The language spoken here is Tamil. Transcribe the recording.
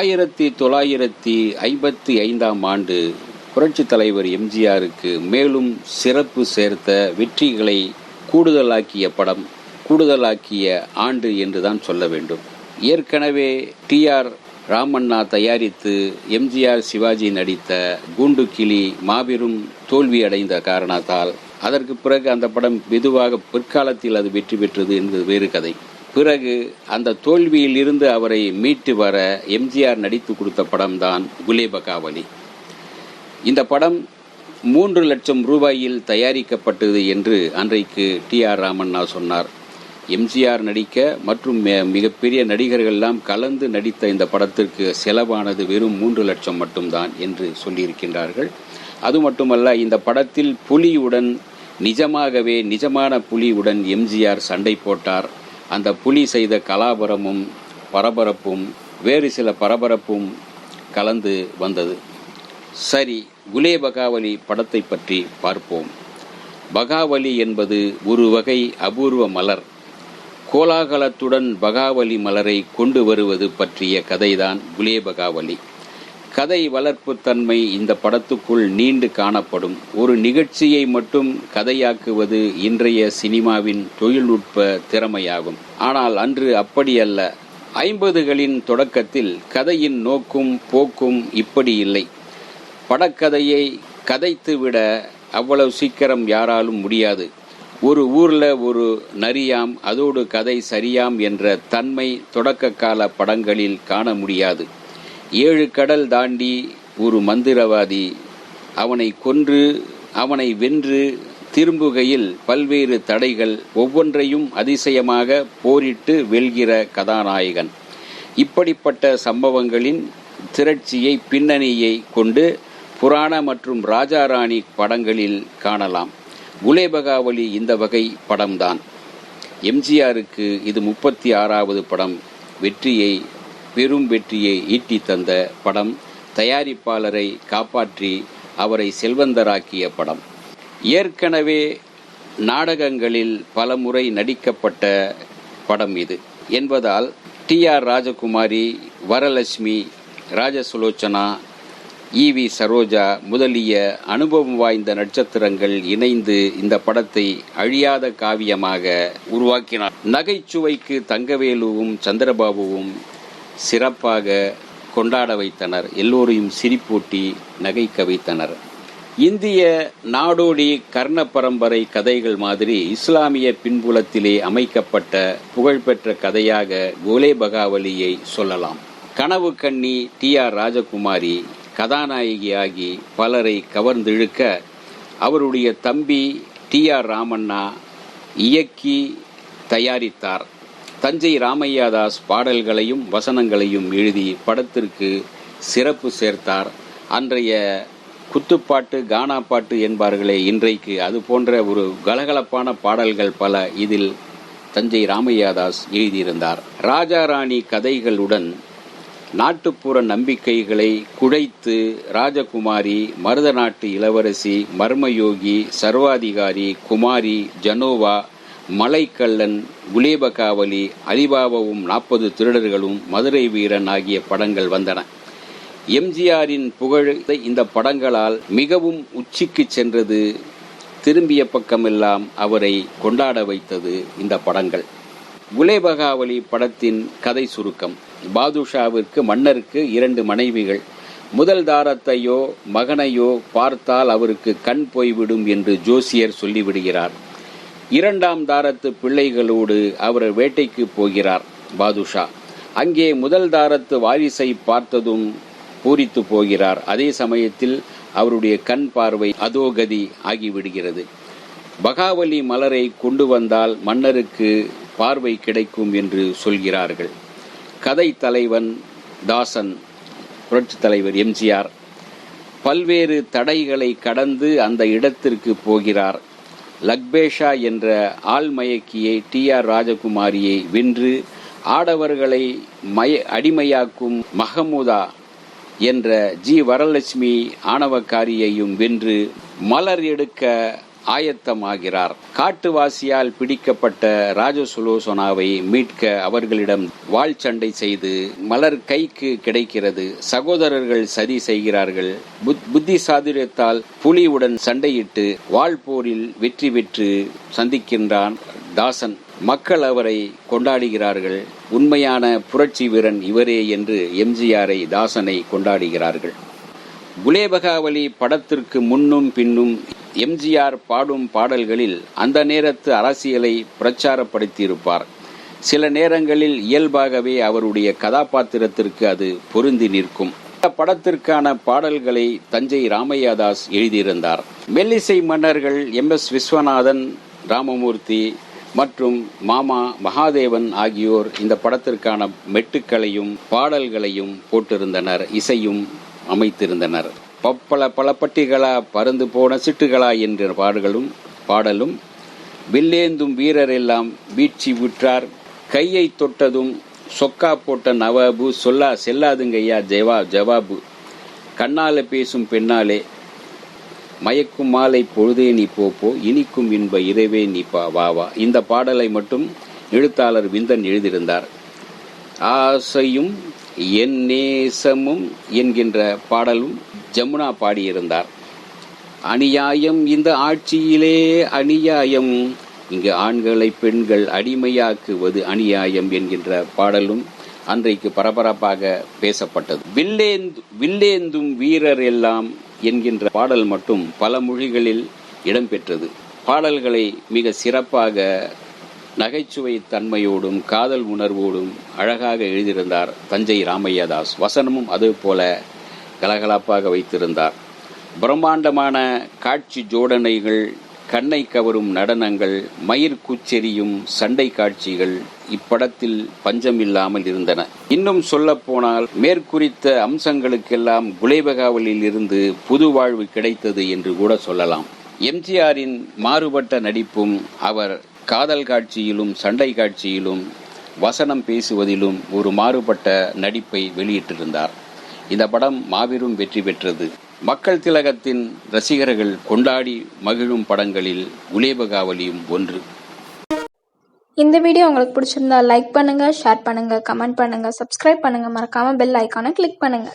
ஆயிரத்தி தொள்ளாயிரத்தி ஐம்பத்தி ஐந்தாம் ஆண்டு புரட்சி தலைவர் எம்ஜிஆருக்கு மேலும் சிறப்பு சேர்த்த வெற்றிகளை கூடுதலாக்கிய படம் கூடுதலாக்கிய ஆண்டு என்றுதான் சொல்ல வேண்டும். ஏற்கனவே டி ஆர் ராமண்ணா தயாரித்து எம்ஜிஆர் சிவாஜி நடித்த கூண்டு கிளி மாபெரும் தோல்வி அடைந்த காரணத்தால் அதற்கு பிறகு அந்த படம் மெதுவாக பிற்காலத்தில் அது வெற்றி பெற்றது என்பது வேறு கதை. பிறகு அந்த தோல்வியில் இருந்து அவரை மீட்டு வர எம்ஜிஆர் நடித்து கொடுத்த படம்தான் குலேபகாவலி இந்த படம் மூன்று லட்சம் ரூபாயில் தயாரிக்கப்பட்டது என்று அன்றைக்கு டி ஆர் ராமண்ணா சொன்னார். எம்ஜிஆர் நடிக்க மற்றும் மிகப்பெரிய நடிகர்கள்லாம் கலந்து நடித்த இந்த படத்திற்கு செலவானது வெறும் மூன்று லட்சம் மட்டும்தான் என்று சொல்லியிருக்கின்றார்கள். அது மட்டுமல்ல இந்த படத்தில் புலியுடன் நிஜமாகவே நிஜமான புலியுடன் எம்ஜிஆர் சண்டை போட்டார். அந்த புலி செய்த கலாபரமும் பரபரப்பும் வேறு சில பரபரப்பும் கலந்து வந்தது. சரி குலே பகாவலி படத்தை பற்றி பார்ப்போம். பகாவலி என்பது ஒரு வகை அபூர்வ மலர். கோலாகலத்துடன் பகாவலி மலரை கொண்டு வருவது பற்றிய கதைதான் குலே பகாவலி. கதை வளர்ப்பு தன்மை இந்த படத்துக்குள் நீண்டு காணப்படும். ஒரு நிகழ்ச்சியை மட்டும் கதையாக்குவது இன்றைய சினிமாவின் தொழில்நுட்ப திறமையாகும். ஆனால் அன்று அப்படியல்ல ஐம்பதுகளின் தொடக்கத்தில் கதையின் நோக்கும் போக்கும் இப்படி இல்லை. படக்கதையை கதைத்துவிட அவ்வளவு சீக்கிரம் யாராலும் முடியாது. ஒரு ஊரில் ஒரு நரியாம் அதோடு கதை சரியாம் என்ற தன்மை தொடக்க கால படங்களில் காண முடியாது. ஏழு கடல் தாண்டி ஒரு மந்திரவாதி அவனை கொன்று அவனை வென்று திரும்புகையில் பல்வேறு தடைகள் ஒவ்வொன்றையும் அதிசயமாக போரிட்டு வெல்கிற கதாநாயகன். இப்படிப்பட்ட சம்பவங்களின் திரட்சியை பின்னணியை கொண்டு புராண மற்றும் ராஜாராணி படங்களில் காணலாம். குலேபகாவலி இந்த வகை படம்தான். எம்ஜிஆருக்கு இது முப்பத்தி ஆறாவது படம். வெற்றியை பெரும் வெற்றியை ஈட்டி தந்த படம் தயாரிப்பாளரை காப்பாற்றி அவரை செல்வந்தராக்கிய படம். ஏற்கனவே நாடகங்களில் பலமுறை நடிக்கப்பட்ட படம் இது. என்பதால் T R Rajakumari Varalakshmi Rajasulochana E V Saroja முதலிய அனுபவம் வாய்ந்த நட்சத்திரங்கள் இணைந்து இந்த படத்தை அழியாத காவியமாக உருவாக்கினார். நகைச்சுவைக்கு தங்கவேலுவும் சந்திரபாபுவும் சிறப்பாக கொண்டாட வைத்தனர். எல்லோரையும் சிரிப்பூட்டி நகைக்க வைத்தனர். இந்திய நாடோடி கர்ண பரம்பரை கதைகள் மாதிரி இஸ்லாமிய பின்புலத்திலே அமைக்கப்பட்ட புகழ்பெற்ற கதையாக கோலே பகாவலியை சொல்லலாம். கனவு கண்ணி டி ஆர் ராஜகுமாரி கதாநாயகியாகி பலரை கவர்ந்திழுக்க அவருடைய தம்பி டி ஆர் ராமண்ணா இயக்கி தயாரித்தார். தஞ்சை ராமையாதாஸ் பாடல்களையும் வசனங்களையும் எழுதி படத்திற்கு சிறப்பு சேர்த்தார். அன்றைய குத்துப்பாட்டு கானா பாட்டு என்பார்களே இன்றைக்கு அது போன்ற ஒரு கலகலப்பான பாடல்கள் பல இதில் தஞ்சை ராமையாதாஸ் எழுதியிருந்தார். ராஜாராணி கதைகளுடன் நாட்டுப்புற நம்பிக்கைகளை குழைத்து ராஜகுமாரி மருத நாட்டு இளவரசி மர்மயோகி சர்வாதிகாரி குமாரி ஜனோவா மலைக்கல்லன் குலேபகாவலி அலிபாபாவும் நாற்பது திருடர்களும் மதுரை வீரன் ஆகிய படங்கள் வந்தன. எம்ஜிஆரின் புகழ் இந்த படங்களால் மிகவும் உச்சிக்கு சென்றது. திரும்பிய பக்கமெல்லாம் அவரை கொண்டாட வைத்தது இந்த படங்கள். குலேபகாவலி படத்தின் கதை சுருக்கம். பாதுஷாவிற்கு மன்னருக்கு இரண்டு மனைவிகள். முதல் தாரத்தையோ மகனையோ பார்த்தால் அவருக்கு கண் போய்விடும் என்று ஜோசியர் சொல்லிவிடுகிறார். இரண்டாம் தாரத்து பிள்ளைகளோடு அவர் வேட்டைக்கு போகிறார் பாதுஷா. அங்கே முதல் தாரத்து வாரிசை பார்த்ததும் பூரித்து போகிறார். அதே சமயத்தில் அவருடைய கண் பார்வை அதோகதி ஆகிவிடுகிறது. பகாவலி மலரை கொண்டு வந்தால் மன்னருக்கு பார்வை கிடைக்கும் என்று சொல்கிறார்கள். கதை தலைவன் தாசன் புரட்சி தலைவர் எம்ஜிஆர் பல்வேறு தடைகளை கடந்து அந்த இடத்திற்கு போகிறார். லக்பேஷா என்ற ஆள்மயக்கியை டி ஆர் ராஜகுமாரியை வென்று ஆடவர்களை மய அடிமையாக்கும் மஹமுதா என்ற ஜி. வரலட்சுமி ஆணவக்காரியையும் வென்று மலர் எடுக்க ஆயத்தமாகிறார். காட்டுவாசியால் பிடிக்கப்பட்ட ராஜசுலோசனாவை மீட்க அவர்களிடம் வாள் சண்டை செய்து மலர் கைக்கு கிடைக்கிறது. சகோதரர்கள் சதி செய்கிறார்கள். புத்- புத்தி சாதுரியத்தால் புலியுடன் சண்டையிட்டு வாள் போரில் வெற்றி பெற்று சந்திக்கின்றான் தாசன். மக்கள் அவரை கொண்டாடுகிறார்கள். உண்மையான புரட்சி வீரன் இவரே என்று எம்ஜிஆரை தாசனை கொண்டாடுகிறார்கள். குலேபகாவலி படத்திற்கு முன்னும் பின்னும் எம்ஜிஆர் பாடும் பாடல்களில் அந்த நேரத்து அரசியலை பிரச்சாரப்படுத்தியிருப்பார். சில நேரங்களில் இயல்பாகவே அவருடைய கதாபாத்திரத்திற்கு அது பொருந்தி நிற்கும். இந்த படத்திற்கான பாடல்களை தஞ்சை ராமையாதாஸ் எழுதியிருந்தார். மெல்லிசை மன்னர்கள் எம் எஸ் விஸ்வநாதன் ராமமூர்த்தி மற்றும் மாமா மகாதேவன் ஆகியோர் இந்த படத்திற்கான மெட்டுக்களையும் பாடல்களையும் போட்டிருந்தனர் இசையும் அமைத்திருந்தனர். பப்பள பலப்பட்டிகளா பறந்து போன சிட்டுகளா என்ற பாடுகளும் பாடலும் வில்லேந்தும் வீரர் எல்லாம் வீழ்ச்சி விற்றார் கையை தொட்டதும் சொக்கா போட்ட நவாபு சொல்லா செல்லாதுங்கய்யா ஜெவா ஜவாபு. கண்ணால பேசும் பெண்ணாலே மயக்கும் மாலை பொழுதே நீ போப்போ இனிக்கும் இன்ப இரவே நீ பா வா வா. இந்த பாடலை மட்டும் எழுத்தாளர் விந்தன் எழுதியிருந்தார். ஆசையும் என் நேசமும் என்கின்ற பாடலும் ஜமுனா பாடியிருந்தார். அநியாயம் இந்த ஆட்சியிலே அநியாயம். இங்கு ஆண்களை பெண்கள் அடிமையாக்குவது அநியாயம் என்கின்ற பாடலும் அன்றைக்கு பரபரப்பாக பேசப்பட்டது. வில்லேந்து வில்லேந்தும் வீரர் எல்லாம் என்கின்ற பாடல் மட்டும் பல மொழிகளில் இடம்பெற்றது. பாடல்களை மிக சிறப்பாக நகைச்சுவை தன்மையோடும் காதல் உணர்வோடும் அழகாக எழுதியிருந்தார் தஞ்சை ராமையாதாஸ் வசனமும் அதுபோல கலகலப்பாக வைத்திருந்தார். பிரம்மாண்டமான காட்சி ஜோடனைகள் கண்ணை கவரும் நடனங்கள் மயிர் கூச்செறியும் சண்டை காட்சிகள் இப்படத்தில் பஞ்சமில்லாமல் இருந்தன. இன்னும் சொல்ல போனால் மேற்குறித்த அம்சங்களுக்கெல்லாம் குலேபகாவலில் இருந்து புது வாழ்வு கிடைத்தது என்று கூட சொல்லலாம். எம்ஜிஆரின் மாறுபட்ட நடிப்பும் அவர் காதல் காட்சியிலும் சண்டை காட்சியிலும் வசனம் பேசுவதிலும் ஒரு மாறுபட்ட நடிப்பை வெளியிட்டிருந்தார். இந்த படம் மாபெரும் வெற்றி பெற்றது. மக்கள் திலகத்தின் ரசிகர்கள் கொண்டாடி மகிழும் படங்களில் உலேபகாவலியும் ஒன்று. இந்த வீடியோ உங்களுக்கு பிடிச்சிருந்தா லைக் பண்ணுங்க ஷேர் பண்ணுங்க கமெண்ட் பண்ணுங்க சப்ஸ்கிரைப் பண்ணுங்க. மறக்காம பெல் ஐக்கானை கிளிக் பண்ணுங்க.